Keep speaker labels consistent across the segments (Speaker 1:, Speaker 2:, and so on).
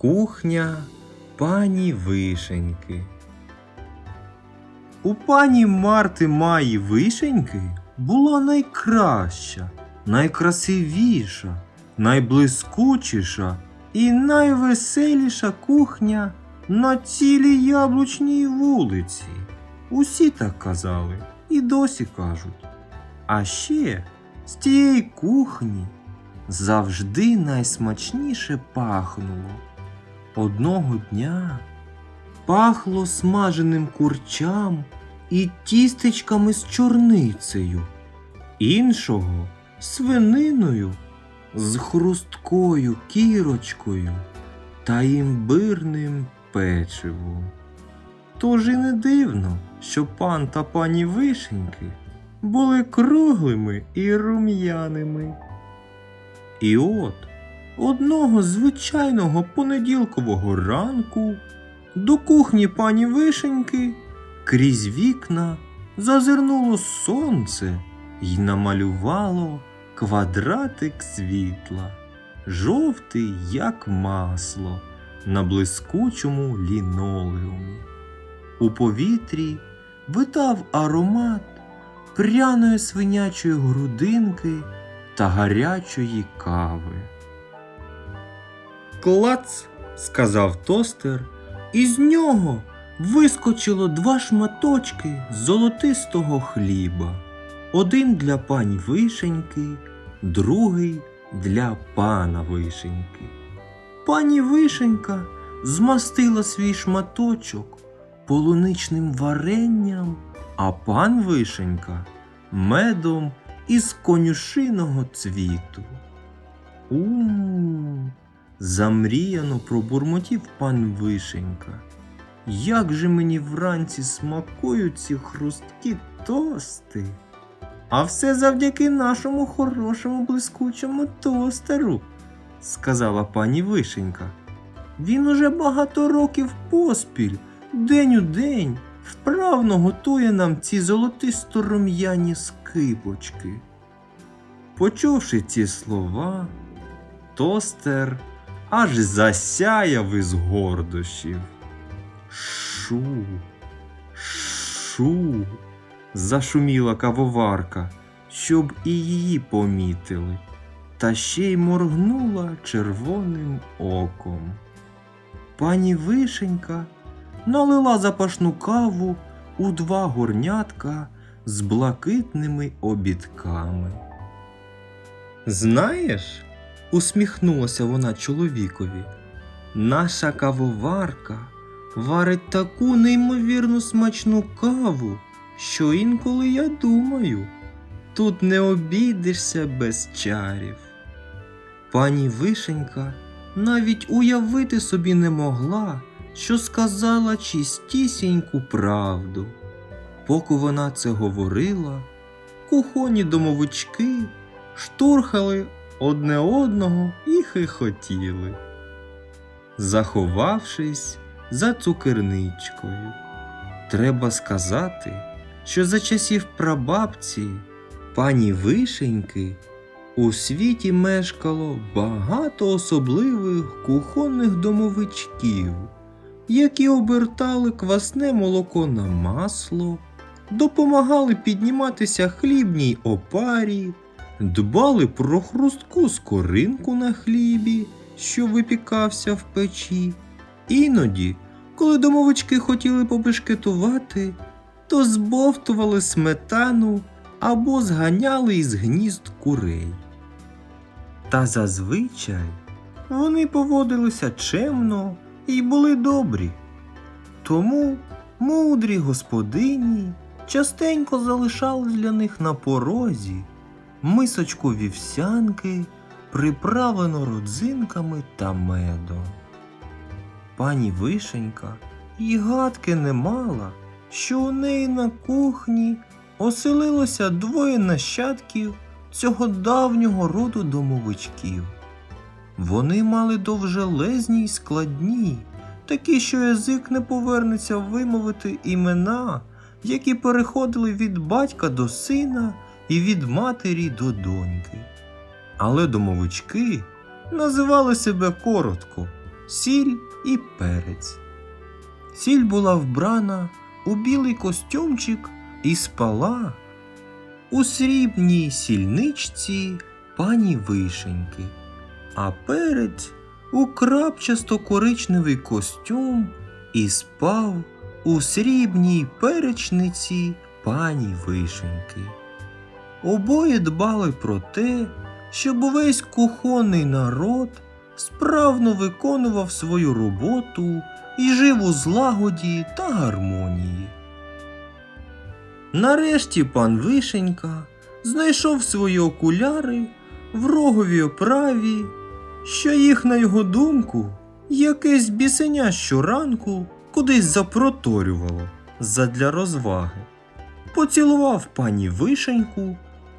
Speaker 1: Кухня пані Вишеньки. У пані Марти Маї Вишеньки була найкраща, найкрасивіша, найблискучіша і найвеселіша кухня на цілій яблучній вулиці. Усі так казали і досі кажуть. А ще з тієї кухні завжди найсмачніше пахнуло. Одного дня пахло смаженим курчам і тістечками з чорницею, іншого свининою з хрусткою кірочкою та імбирним печивом. Тож і не дивно, що пан та пані вишеньки були круглими і рум'яними. І от одного звичайного понеділкового ранку до кухні пані Вишеньки крізь вікна зазирнуло сонце й намалювало квадратик світла, жовтий, як масло, на блискучому лінолеумі. У повітрі витав аромат пряної свинячої грудинки та гарячої кави. Клац, сказав тостер, і з нього вискочило два шматочки золотистого хліба. Один для пані Вишеньки, другий для пана Вишеньки. Пані Вишенька змастила свій шматочок полуничним варенням, а пан Вишенька медом із конюшиного цвіту. у замріяно пробурмотів пан Вишенька. Як же мені вранці смакують ці хрусткі тости. А все завдяки нашому хорошому блискучому тостеру, сказала пані Вишенька. Він уже багато років поспіль, день у день, вправно готує нам ці золотисто рум'яні скибочки. Почувши ці слова, тостер аж засяяв із гордощів. Шу, шу, зашуміла кавоварка, щоб і її помітили, та ще й моргнула червоним оком. Пані Вишенька налила запашну каву у два горнятка з блакитними обідками. Знаєш, усміхнулася вона чоловікові, наша кавоварка варить таку неймовірно смачну каву, що інколи я думаю, тут не обійдешся без чарів. Пані Вишенька навіть уявити собі не могла, що сказала чистісіньку правду. Поки вона це говорила, кухонні домовички штурхали одне одного і хихотіли, заховавшись за цукерничкою. Треба сказати, що за часів прабабці пані Вишеньки у світі мешкало багато особливих кухонних домовичків, які обертали квасне молоко на масло, допомагали підніматися хлібній опарі, дбали про хрустку скоринку на хлібі, що випікався в печі. Іноді, коли домовички хотіли побешкетувати, то збовтували сметану або зганяли із гнізд курей. Та зазвичай вони поводилися чемно і були добрі. Тому мудрі господині частенько залишали для них на порозі мисочку вівсянки, приправлену родзинками та медом. Пані Вишенька і гадки не мала, що у неї на кухні оселилося двоє нащадків цього давнього роду домовичків. Вони мали довжелезні й складні, такі, що язик не повернеться вимовити імена, які переходили від батька до сина і від матері до доньки. Але домовички називали себе коротко сіль і перець. Сіль була вбрана у білий костюмчик і спала у срібній сільничці пані вишеньки, а перець у крапчасто-коричневий костюм і спав у срібній перечниці пані вишеньки. Обоє дбали про те, щоб увесь кухонний народ справно виконував свою роботу і жив у злагоді та гармонії. Нарешті пан Вишенька знайшов свої окуляри в роговій оправі, що їх, на його думку, якесь бісеня щоранку кудись запроторювало задля розваги. Поцілував пані Вишеньку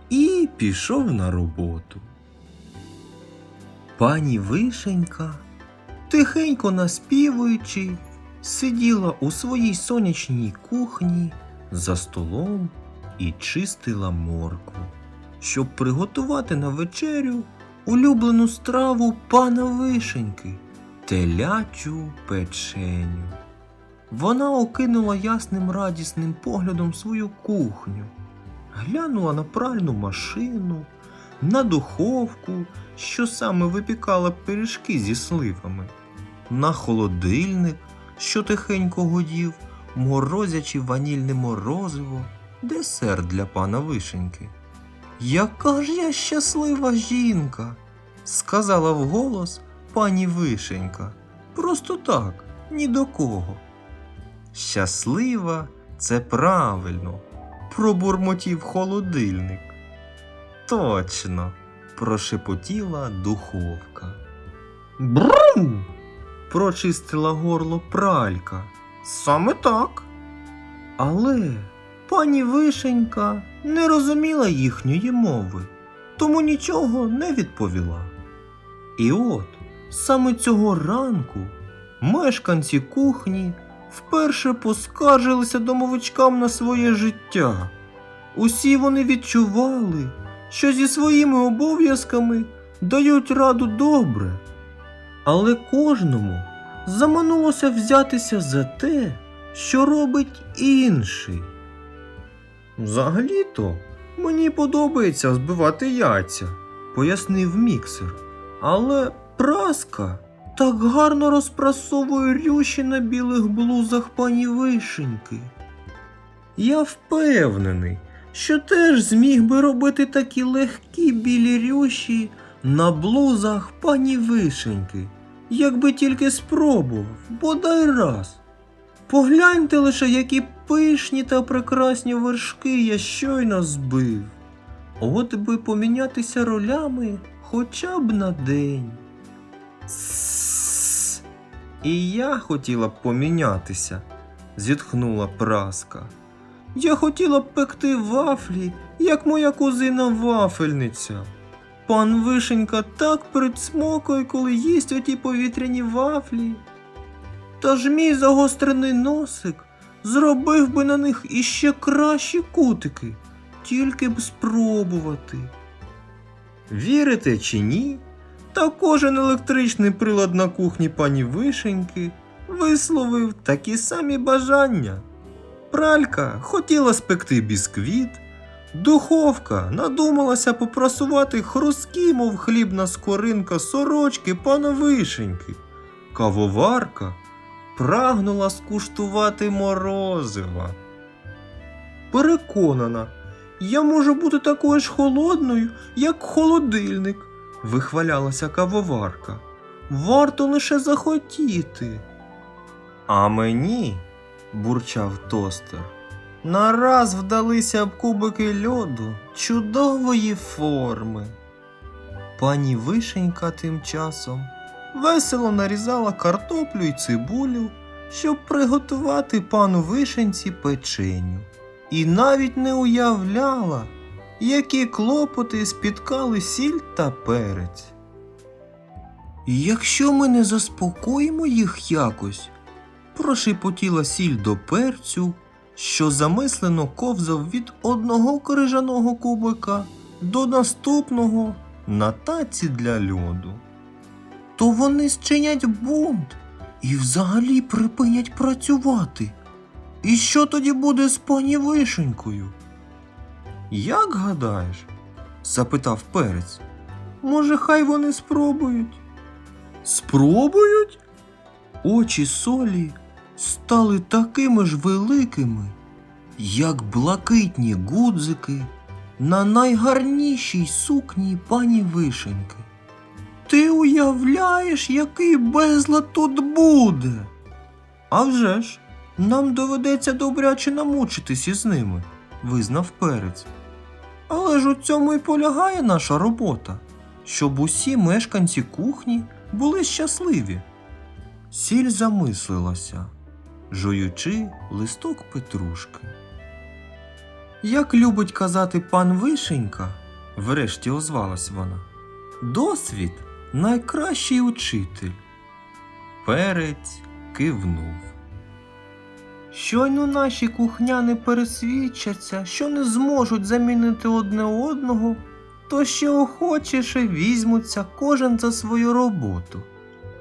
Speaker 1: і пішов на роботу. Пані Вишенька, тихенько наспівуючи, сиділа у своїй сонячній кухні за столом і чистила моркву, щоб приготувати на вечерю улюблену страву пана Вишеньки телячу печеню. Вона окинула ясним радісним поглядом свою кухню, глянула на пральну машину, на духовку, що саме випікала пиріжки зі сливами, на холодильник, що тихенько годів, морозячи ванільне морозиво, десерт для пана Вишеньки. Яка ж я щаслива жінка, сказала вголос пані Вишенька. Просто так, ні до кого. Щаслива це правильно, пробурмотів холодильник. Точно, прошепотіла духовка. Брум! прочистила горло пралька. Саме так. Але пані Вишенька не розуміла їхньої мови, тому нічого не відповіла. І от саме цього ранку мешканці кухні вперше поскаржилися домовичкам на своє життя. Усі вони відчували, що зі своїми обов'язками дають раду добре, але кожному заманулося взятися за те, що робить інший. Взагалі-то мені подобається збивати яйця, пояснив міксер. Але праска так гарно розпрасовує рюші на білих блузах пані Вишеньки. Я впевнений, що теж зміг би робити такі легкі білі рюші на блузах пані Вишеньки, якби тільки спробував, бодай раз. Погляньте лише, які пишні та прекрасні вершки я щойно збив. От би помінятися ролями хоча б на день. І я хотіла б помінятися, зітхнула праска. Я хотіла б пекти вафлі, як моя кузина вафельниця. Пан Вишенька так присмокує, коли їсть оті повітряні вафлі. Та ж мій загострений носик зробив би на них іще кращі кутики, тільки б спробувати. Вірите чи ні? Та кожен електричний прилад на кухні пані Вишеньки висловив такі самі бажання. Пралька хотіла спекти бісквіт, духовка надумалася попрасувати хрусткі, мов хлібна скоринка сорочки пана Вишеньки. Кавоварка прагнула скуштувати морозива. Переконана, я можу бути такою ж холодною, як холодильник, вихвалялася кавоварка. Варто лише захотіти. А мені, бурчав тостер, нараз вдалися б кубики льоду чудової форми. Пані Вишенька тим часом весело нарізала картоплю й цибулю, щоб приготувати пану Вишенці печеню, і навіть не уявляла, які клопоти спіткали сіль та перець. Якщо ми не заспокоїмо їх якось, прошепотіла сіль до перцю, що замислено ковзав від одного крижаного кубика до наступного на таці для льоду. то вони зчинять бунт і взагалі припинять працювати. І що тоді буде з пані Вишенькою? Як гадаєш? запитав перець. Може, хай вони спробують. Спробують? Очі солі стали такими ж великими, як блакитні гудзики на найгарнішій сукні пані Вишеньки. Ти уявляєш, який безлад тут буде? А вже ж, нам доведеться добряче намучитись із ними, визнав перець. Але ж у цьому і полягає наша робота, щоб усі мешканці кухні були щасливі. Сіль замислилася, жуючи листок петрушки. Як любить казати пан Вишенька, врешті озвалась вона, досвід найкращий учитель. Перець кивнув. Щойно наші кухняни пересвідчаться, що не зможуть замінити одне одного, то ще охочіше візьмуться кожен за свою роботу.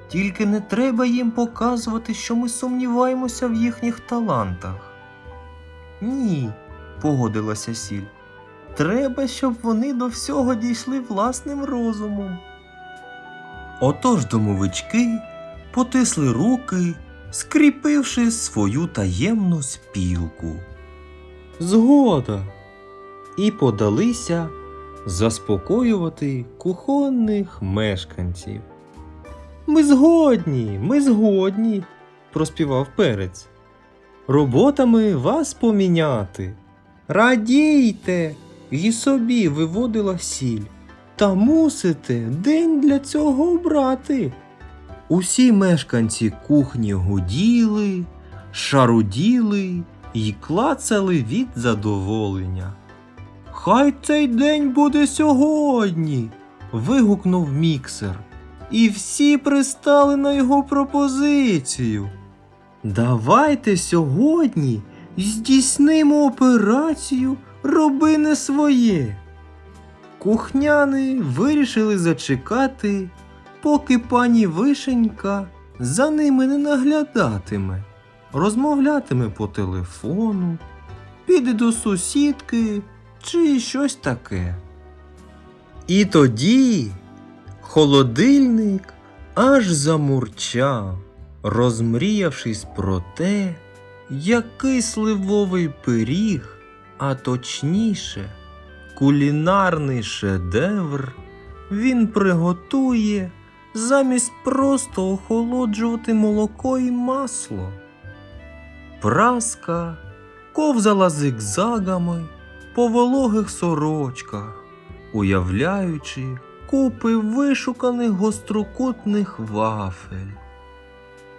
Speaker 1: Тільки не треба їм показувати, що ми сумніваємося в їхніх талантах. Ні, погодилася сіль. Треба, щоб вони до всього дійшли власним розумом. Отож домовички потисли руки, скріпивши свою таємну спілку. Згода. І подалися заспокоювати кухонних мешканців. Ми згодні, ми згодні, проспівав перець. Роботами вас поміняти. Радійте, і собі виводила сіль. Та мусите день для цього обрати. Усі мешканці кухні гуділи, шаруділи і клацали від задоволення. Хай цей день буде сьогодні. вигукнув міксер. І всі пристали на його пропозицію. Давайте сьогодні здійснимо операцію Роби не своє. Кухняни вирішили зачекати, поки пані Вишенька за ними не наглядатиме, розмовлятиме по телефону, піде до сусідки чи щось таке. І тоді холодильник аж замурчав, розмріявшись про те, який сливовий пиріг, а точніше, кулінарний шедевр він приготує замість просто охолоджувати молоко і масло. Праска ковзала зигзагами по вологих сорочках, уявляючи купи вишуканих гострокутних вафель.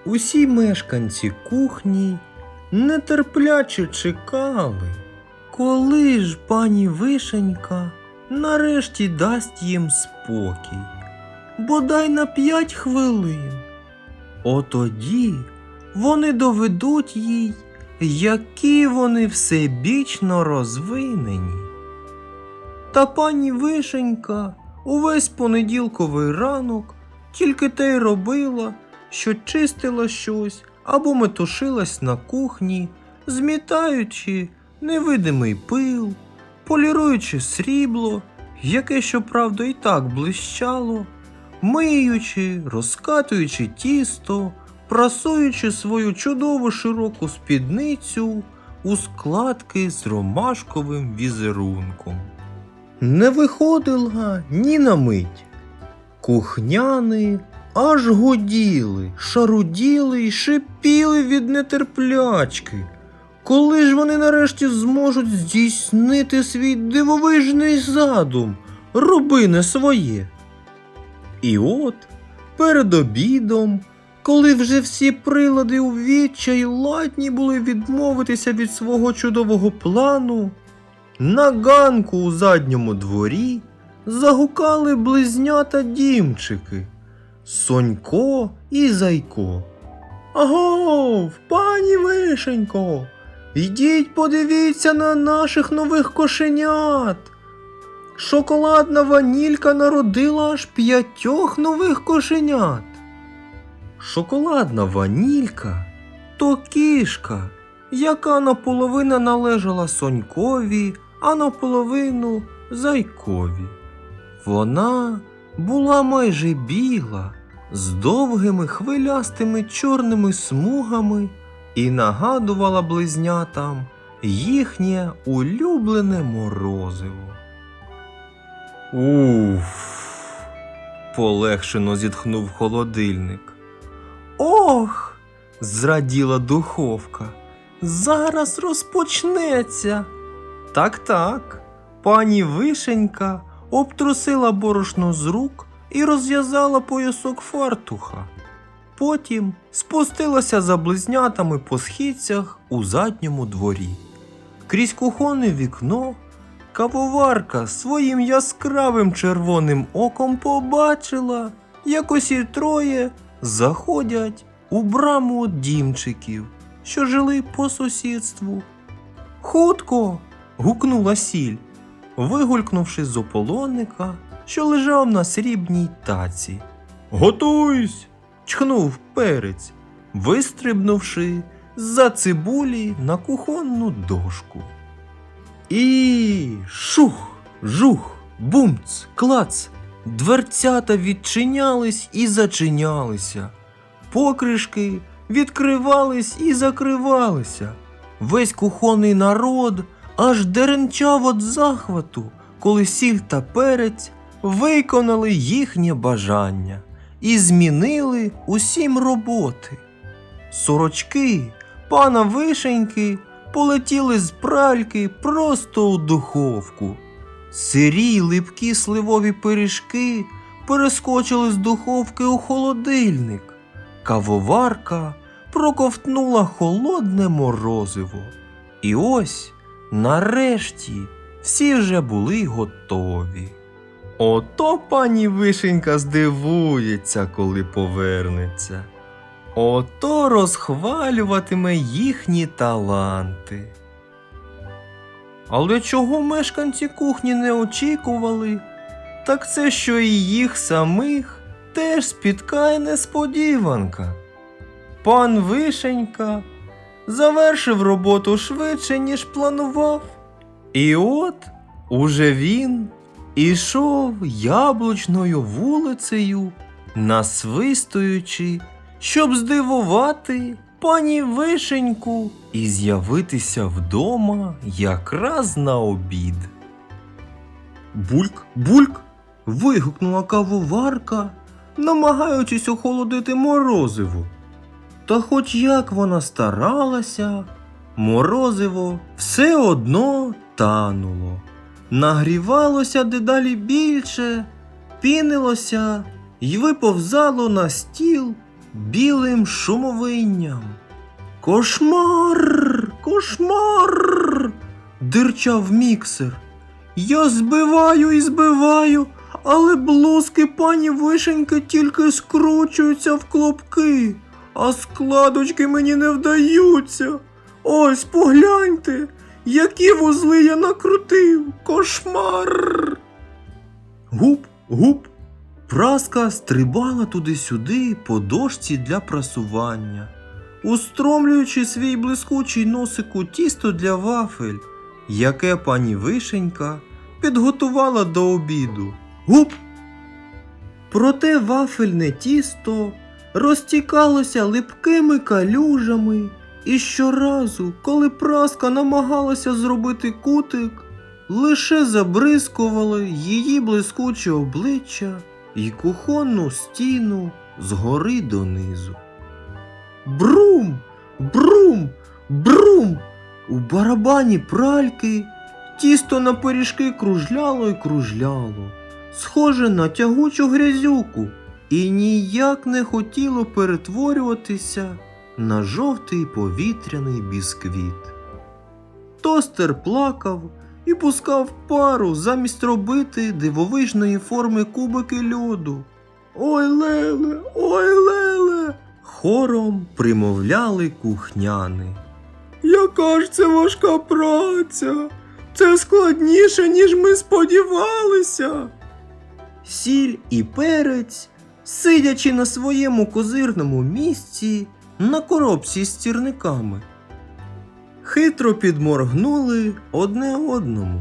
Speaker 1: Усі мешканці кухні нетерпляче чекали, коли ж пані Вишенька нарешті дасть їм спокій, бодай на п'ять хвилин. Отоді вони доведуть їй, які вони всебічно розвинені. Та пані Вишенька увесь понеділковий ранок тільки те й робила, що чистила щось або метушилась на кухні, змітаючи невидимий пил, поліруючи срібло, яке, щоправда, і так блищало, миючи, розкатуючи тісто, прасуючи свою чудову широку спідницю у складки з ромашковим візерунком. Не виходила ні на мить. Кухняни аж гуділи, шаруділи й шипіли від нетерплячки. Коли ж вони нарешті зможуть здійснити свій дивовижний задум, роби не своє. І от перед обідом, коли вже всі прилади у відчай ладні були відмовитися від свого чудового плану, на ганку у задньому дворі загукали близнята дімчики Сонько і Зайко. Агов, пані Вишенько, йдіть подивіться на наших нових кошенят. Шоколадна ванілька народила аж п'ятьох нових кошенят. Шоколадна ванілька то кішка, яка наполовину належала Сонькові, а наполовину зайкові. Вона була майже біла, з довгими хвилястими чорними смугами і нагадувала близнятам їхнє улюблене морозиво. Уф. полегшено зітхнув холодильник. Ох. зраділа духовка. Зараз розпочнеться. Так, так. Пані Вишенька обтрусила борошно з рук і розв'язала поясок фартуха. Потім спустилася за близнятами по східцях у задньому дворі. Крізь кухонне вікно кавоварка своїм яскравим червоним оком побачила, як усі троє заходять у браму дімчиків, що жили по сусідству. Хутко. гукнула сіль, вигулькнувши з ополонника, що лежав на срібній таці. Готуйсь! чхнув перець, вистрибнувши з-за цибулі на кухонну дошку. І шух, жух, бумц, клац. Дверцята відчинялись і зачинялися. Покришки відкривались і закривалися. Весь кухонний народ аж деренчав від захвату, коли сіль та перець виконали їхнє бажання і змінили усім роботи. Сорочки пана Вишеньки полетіли з пральки просто у духовку. Сирі липкі сливові пиріжки перескочили з духовки у холодильник. Кавоварка проковтнула холодне морозиво. І ось, нарешті, всі вже були готові. Ото пані Вишенька здивується, коли повернеться. Ото розхвалюватиме їхні таланти. Але чого мешканці кухні не очікували, так це що і їх самих теж спіткає несподіванка. Пан Вишенька завершив роботу швидше, ніж планував. І от уже він ішов яблучною вулицею, насвистуючи, щоб здивувати пані Вишеньку і з'явитися вдома якраз на обід. Бульк, бульк. вигукнула кавоварка, намагаючись охолодити морозиво. Та хоч як вона старалася, морозиво все одно тануло, нагрівалося дедалі більше, пінилося й виповзало на стіл білим шумовинням. Кошмар! Кошмар! дирчав міксер. Я збиваю і збиваю, але блузки пані Вишеньки тільки скручуються в клопки, а складочки мені не вдаються. Ось погляньте, які вузли я накрутив. Кошмар. Гуп, гуп. Праска стрибала туди-сюди по дошці для прасування, устромлюючи свій блискучий носик у тісто для вафель, яке пані Вишенька підготувала до обіду. Гуп! Проте вафельне тісто розтікалося липкими калюжами, і щоразу, коли праска намагалася зробити кутик, лише забризкували її блискуче обличчя і кухонну стіну згори донизу. Брум! Брум! Брум! У барабані пральки тісто на пиріжки кружляло і кружляло, схоже на тягучу грязюку, і ніяк не хотіло перетворюватися на жовтий повітряний бісквіт. Тостер плакав і пускав пару замість робити дивовижної форми кубики льоду. Ой леле, ой леле. Хором примовляли кухняни. Яка ж це важка праця? Це складніше, ніж ми сподівалися. Сіль і перець, сидячи на своєму козирному місці на коробці з стірниками, хитро підморгнули одне одному.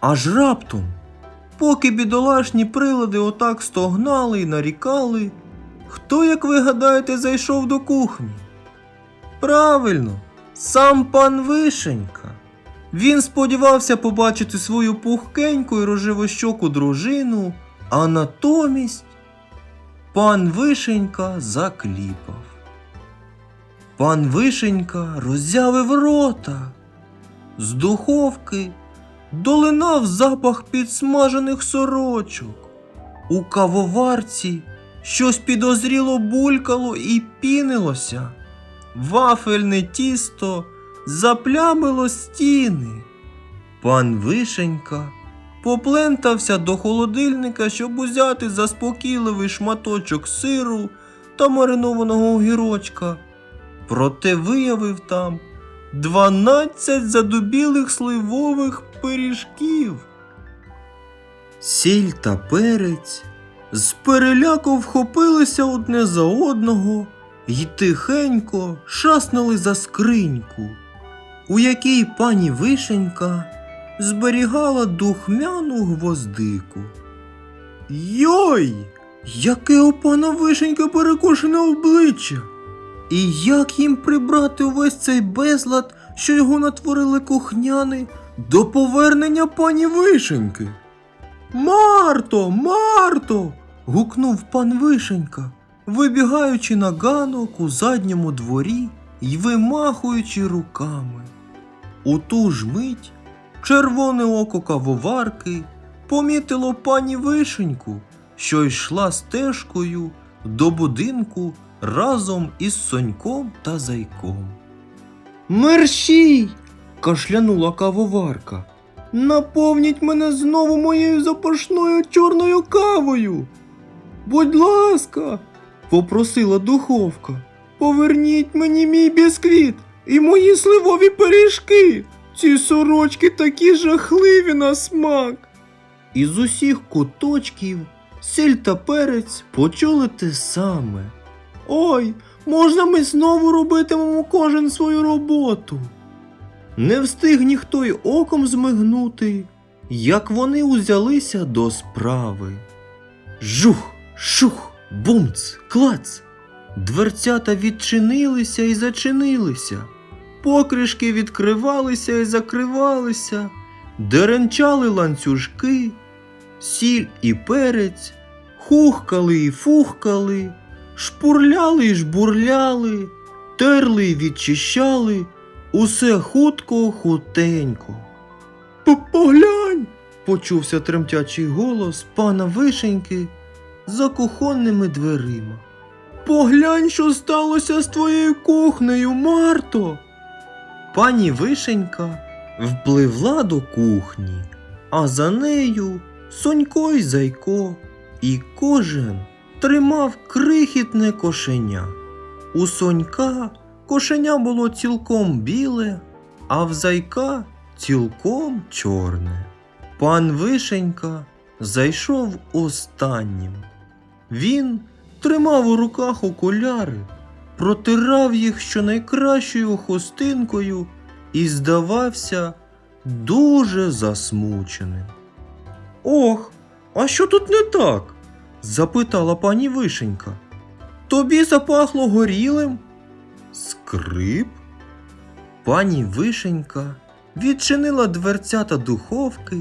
Speaker 1: Аж раптом, поки бідолашні прилади отак стогнали і нарікали, хто, як ви гадаєте, зайшов до кухні? Правильно, сам пан Вишенька. Він сподівався побачити свою пухкеньку і рожевощоку дружину, а натомість пан Вишенька закліпав. Пан Вишенька роззявив рота. З духовки долинав запах підсмажених сорочок. У кавоварці щось підозріло булькало і пінилося. Вафельне тісто заплямило стіни. Пан Вишенька поплентався до холодильника, щоб узяти заспокійливий шматочок сиру та маринованого огірочка. Проте виявив там 12 задубілих сливових пиріжків. Сіль та перець з переляку вхопилися одне за одного й тихенько шаснули за скриньку, у якій пані Вишенька зберігала духмяну гвоздику. Йой! Яке у пана Вишенька перекошене обличчя! І як їм прибрати увесь цей безлад, що його натворили кухняни, до повернення пані Вишеньки? Марто, Марто. гукнув пан Вишенька, вибігаючи на ганок у задньому дворі й вимахуючи руками. У ту ж мить червоне око кавоварки помітило пані Вишеньку, що йшла стежкою до будинку разом із Соньком та Зайком. Мерщій! кашлянула кавоварка. Наповніть мене знову моєю запашною чорною кавою. Будь ласка, попросила духовка. Поверніть мені мій бісквіт і мої сливові пиріжки. Ці сорочки такі жахливі на смак. Із усіх куточків сіль та перець почули те саме. Ой, можна ми знову робитимемо кожен свою роботу. Не встиг ніхто й оком змигнути, як вони узялися до справи. Жух, шух, бумц, клац. Дверцята відчинилися і зачинилися, покришки відкривалися і закривалися, деренчали ланцюжки, сіль і перець, хухкали і фухкали, шпурляли і жбурляли, терли і відчищали, усе хутко хутенько. Поглянь! почувся тремтячий голос пана Вишеньки за кухонними дверима. Поглянь, що сталося з твоєю кухнею, Марто. Пані Вишенька впливла до кухні, а за нею Сонько й Зайко, і кожен тримав крихітне кошеня. У Сонька кошеня було цілком біле, а в Зайка цілком чорне. Пан Вишенька зайшов останнім. Він тримав у руках окуляри, протирав їх щонайкращою хустинкою і здавався дуже засмученим. Ох, а що тут не так? Запитала пані Вишенька. Тобі запахло горілим? Скрип? Пані Вишенька відчинила дверцята духовки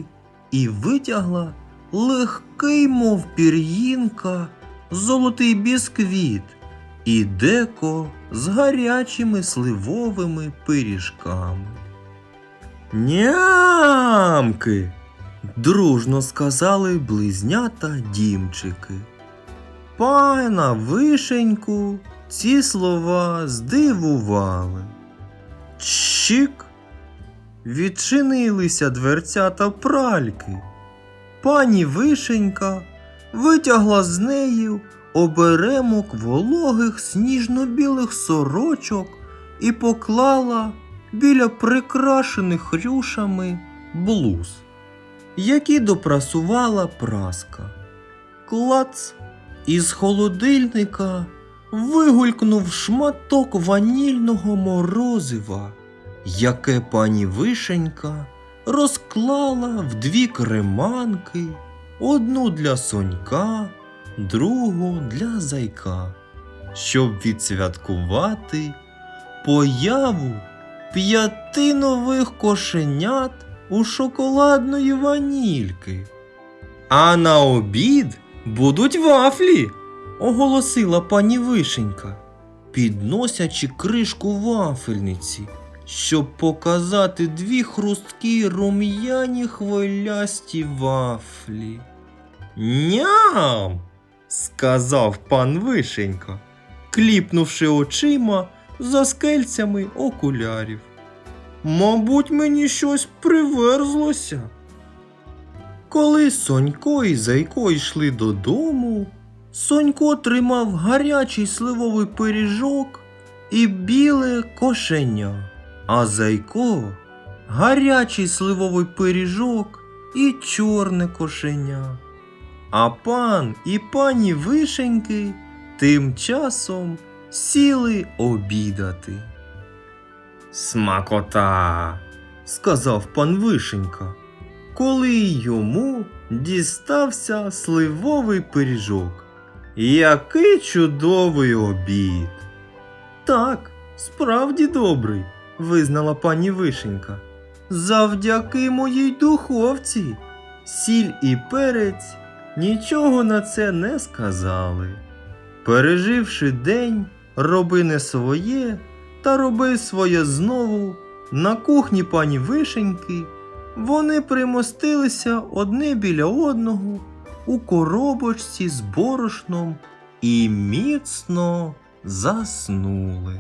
Speaker 1: і витягла легкий, мов пір'їнка, золотий бісквіт і деко з гарячими сливовими пиріжками. Нямки! Дружно сказали близнята дімчики. Пана вишеньку ці слова здивували. Чик! Відчинилися дверцята пральки. Пані Вишенька витягла з нею оберемок вологих сніжно-білих сорочок і поклала біля прикрашених рюшами блуз, які допрасувала праска. Клац із холодильника вигулькнув шматок ванільного морозива, яке пані Вишенька розклала в дві креманки, одну для сонька, другу для зайка, щоб відсвяткувати появу п'яти нових кошенят у шоколадної ванільки. А на обід будуть вафлі, оголосила пані Вишенька, підносячи кришку вафельниці, щоб показати дві хрусткі рум'яні хвилясті вафлі. Ням! сказав пан Вишенька, кліпнувши очима за скельцями окулярів. Мабуть, мені щось приверзлося. Коли Сонько і Зайко йшли додому, Сонько тримав гарячий сливовий пиріжок і біле кошеня, а Зайко гарячий сливовий пиріжок і чорне кошеня. А пан і пані Вишеньки тим часом сіли обідати. Смакота, сказав пан Вишенька, коли йому дістався сливовий пиріжок. Який чудовий обід. Так, справді добрий, визнала пані Вишенька. Завдяки моїй духовці. Сіль і перець нічого на це не сказали. Переживши день, роби не своє та роби своє знову. На кухні пані Вишеньки вони примостилися одне біля одного у коробочці з борошном і міцно заснули.